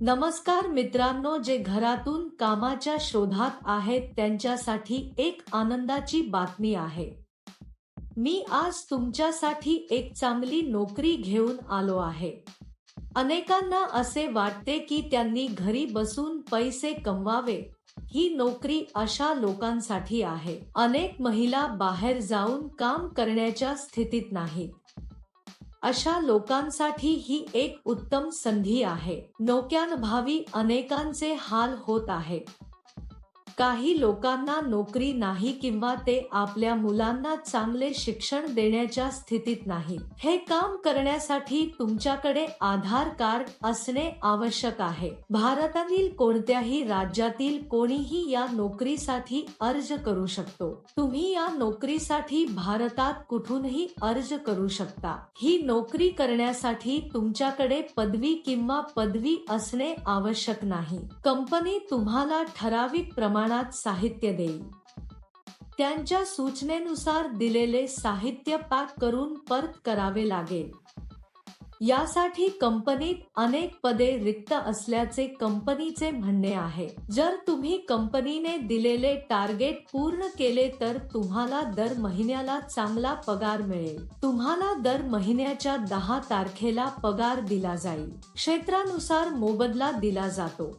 नमस्कार मित्रांनो जे घरातून कामाच्या शोधात आहेत त्यांच्यासाठी एक आनंदाची बातमी आहे. मी आज तुमच्यासाठी एक चांगली नोकरी घेऊन आलो आहे. अनेकांना असे वाटते की त्यांनी घरी बसून पैसे कमवावे. ही नोकरी अशा लोकांसाठी आहे. अनेक महिला बाहेर जाऊन काम करण्याच्या स्थितीत नाहीत. अशा लोकांसाठी ही एक उत्तम संधी आहे. नोक्यानभावी अनेकांचे हाल होत आहेत काही लोकांना नोकरी नाही किंवा ते आपल्या मुलांना चांगले शिक्षण देण्याच्या स्थितीत नाही. हे काम करण्यासाठी तुमच्याकडे आधार कार्ड असणे आवश्यक आहे. भारतातील कोणत्याही राज्यातील कोणीही या नोकरीसाठी अर्ज करू शकतो. तुम्ही या नोकरीसाठी भारतात कुठूनही अर्ज करू शकता. ही नोकरी करण्यासाठी तुमच्याकडे पदवी किंवा पदवी असणे आवश्यक नाही. कंपनी तुम्हाला ठराविक प्रमाण प्रमाणात साहित्य देईल. त्यांच्या सूचनेनुसार दिलेले साहित्य पॅक करून परत करावे लागेल. यासाठी कंपनीत अनेक पदे रिक्त असल्याचे कंपनीचे म्हणणे आहे. जर तुम्ही कंपनीने दिलेले टार्गेट पूर्ण केले तर तुम्हाला दर महिन्याला चांगला पगार मिळेल. तुम्हाला दर महिन्याच्या दहा तारखेला पगार दिला जाईल. क्षेत्रानुसार मोबदला दिला जातो.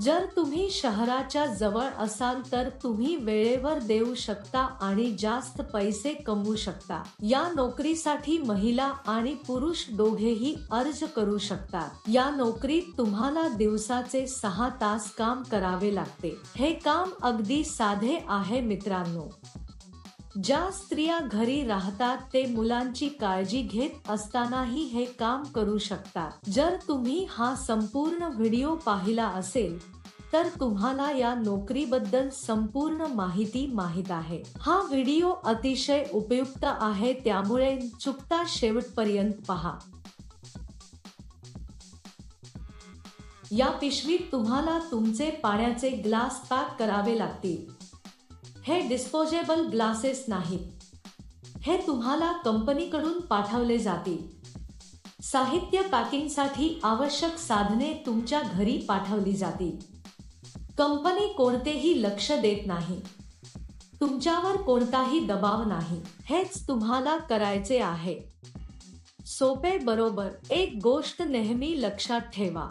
जर तुम्ही शहराच्या जवळ असाल तर तुम्ही वेळेवर देऊ शकता आणि जास्त पैसे कमवू शकता. या नोकरीसाठी महिला आणि पुरुष दोघेही अर्ज करू शकतात या नोकरीत तुम्हाला दिवसाचे सहा तास काम करावे लागते. हे काम अगदी साधे आहे मित्रांनो. ज्या स्त्रिया घरी राहतात ते मुलांची काळजी घेत असतानाही हे काम करू शकतात. जर तुम्ही हा संपूर्ण व्हिडिओ पाहिला असेल तर तुम्हाला या नोकरीबद्दल संपूर्ण माहिती माहीत आहे. हा व्हिडिओ अतिशय उपयुक्त आहे त्यामुळे चुकता शेवटपर्यंत पहा. या पिशवीत तुम्हाला तुमचे पाण्याचे ग्लास पॅक करावे लागतील. हे डिस्पोजेबल ग्लासेस नाहीत. हे तुम्हाला कंपनीकडून पाठवले जातील. साहित्य पॅकिंगसाठी आवश्यक साधने तुमच्या घरी पाठवली जातील. कंपनी कोणतेही लक्ष देत नाही. तुमच्यावर कोणताही दबाव नाही. हेच तुम्हाला करायचे आहे. सोपे बरोबर एक गोष्ट नेहमी लक्षात ठेवा.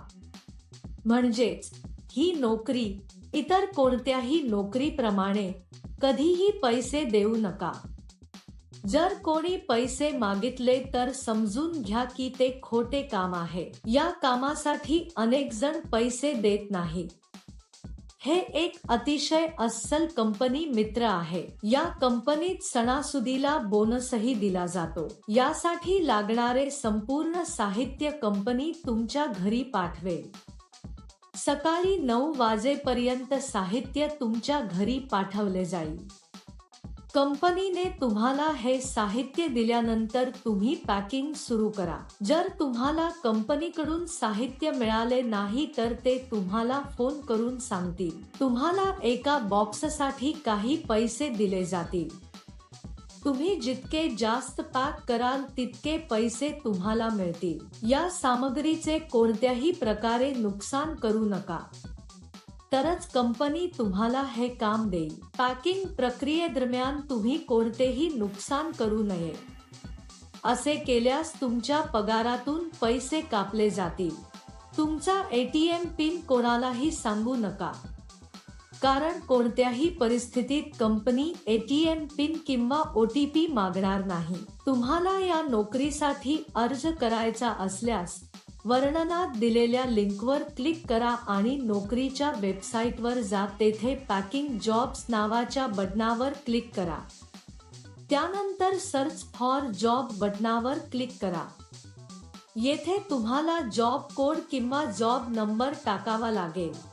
म्हणजेच ही नोकरी इतर कोणत्याही नोकरीप्रमाणे कधीही पैसे देऊ नका. जर कोणी पैसे मागितले तर समजून घ्या की ते खोटे काम आहे. या कामासाठी अनेक जण पैसे देत नाही. हे एक अतिशय अस्सल कंपनी मित्र आहे. या कंपनीत सणासुदीला बोनसही दिला जातो. यासाठी लागणारे संपूर्ण साहित्य कंपनी तुमच्या घरी पाठवेल. सकाळी नऊ वाजेपर्यंत साहित्य तुमच्या घरी पाठवले जाईल. कंपनीने तुम्हाला हे साहित्य दिल्यानंतर तुम्ही पॅकिंग सुरू करा. जर तुम्हाला कंपनीकडून साहित्य मिळाले नाही तर ते तुम्हाला फोन करून सांगतील. तुम्हाला एका बॉक्ससाठी काही पैसे दिले जातील. तुम्ही जितके जास्त पॅक कराल तितके पैसे तुम्हाला मिळतील. या सामग्रीचे कोणत्याही प्रकारे नुकसान करू नका. तरच कंपनी तुम्हाला हे काम देईल. पॅकिंग प्रक्रियेदरम्यान तुम्ही कोणतेही नुकसान करू नये. असे केल्यास तुमच्या पगारातून पैसे कापले जातील. तुमचा एटीएम पिन कोणालाही सांगू नका. कारण कोणत्याही परिस्थितीत कंपनी एटीएम पिन किंवा ओ टी पी मागणार नाही. तुम्हाला या नोकरीसाठी अर्ज करायचा असल्यास वर्णनात दिलेल्या लिंकवर क्लिक करा आणि नोकरीच्या वेबसाईटवर जा तेथे पॅकिंग जॉब्स नावाच्या बटनावर क्लिक करा. त्यानंतर सर्च फॉर जॉब बटनावर क्लिक करा. येथे तुम्हाला जॉब कोड किंवा जॉब नंबर टाकावा लागेल.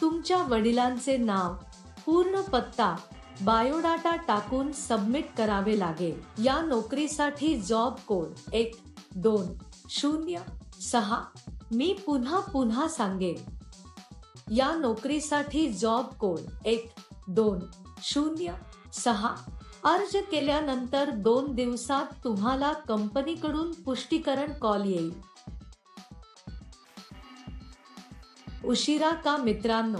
तुमच्या वडिलांचे नाव पूर्ण पत्ता बायोडाटा टाकून सबमिट करावे लागेल. या नोकरीसाठी जॉब कोड एक दोन शून्य सहा. मी पुन्हा पुन्हा सांगेन. या नोकरीसाठी जॉब कोड एक दोन शून्य सहा. अर्ज केल्यानंतर दोन दिवसात तुम्हाला कंपनीकडून पुष्टीकरण कॉल येईल. उशिरा का मित्रांनो?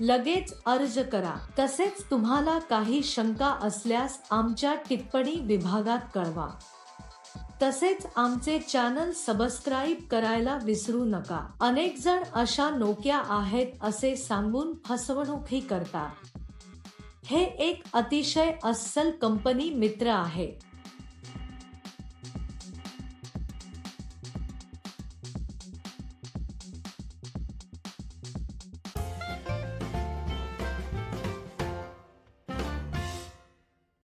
लगेच अर्ज करा. तसेच तुम्हाला काही शंका असल्यास आमच्या टिप्पणी विभागात कळवा. तसेच आमचे चॅनल सबस्क्राईब करायला विसरू नका. अनेक जण अशा नोक्या आहेत असे सांगून फसवणूकही करतात. हे एक अतिशय अस्सल कंपनी मित्र आहे.